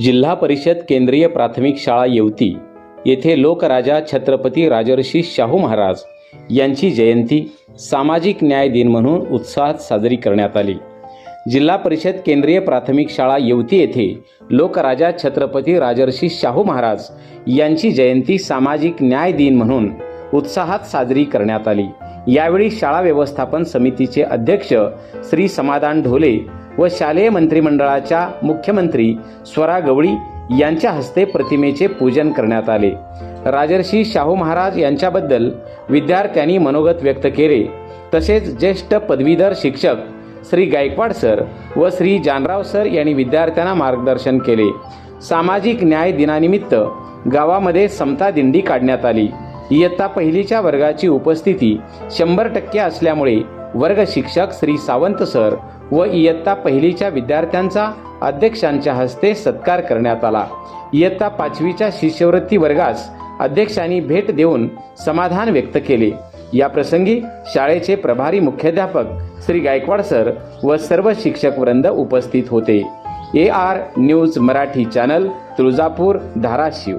जिल्हा परिषद केंद्रीय प्राथमिक शाळा येवती येथे लोकराजा छत्रपती राजर्षी शाहू महाराज यांची जयंती सामाजिक न्याय दिन म्हणून उत्साहात साजरी करण्यात आली. जिल्हा परिषद केंद्रीय प्राथमिक शाळा येवती येथे लोकराजा छत्रपती राजर्षी शाहू महाराज यांची जयंती सामाजिक न्याय दिन म्हणून उत्साहात साजरी करण्यात आली. यावेळी शाळा व्यवस्थापन समितीचे अध्यक्ष श्री समाधान ढोले व शालेय मंत्रिमंडळाच्या मुख्यमंत्री स्वरा गवळी यांच्या हस्ते प्रतिमेचे पूजन करण्यात आले. राजर्षी शाहू महाराज यांच्याबद्दल विद्यार्थ्यांनी मनोगत व्यक्त केले. तसेच ज्येष्ठ पदवीधर शिक्षक श्री गायकवाड सर व श्री जानराव सर यांनी विद्यार्थ्यांना मार्गदर्शन केले. सामाजिक न्याय दिनानिमित्त गावामध्ये समता दिंडी काढण्यात आली. इयत्ता पहिलीच्या वर्गाची उपस्थिती शंभर टक्के असल्यामुळे वर्ग शिक्षक श्री सावंत सर व इयत्ता पहिलीच्या विद्यार्थ्यांचा अध्यक्षांच्या हस्ते सत्कार करण्यात आला. इयत्ता पाचवीच्या शिष्यवृत्ती वर्गास अध्यक्षांनी भेट देऊन समाधान व्यक्त केले. या प्रसंगी शाळेचे प्रभारी मुख्याध्यापक श्री गायकवाड सर व सर्व शिक्षक वृंद उपस्थित होते. A R news Marathi channel Tuljapur Dharashiv.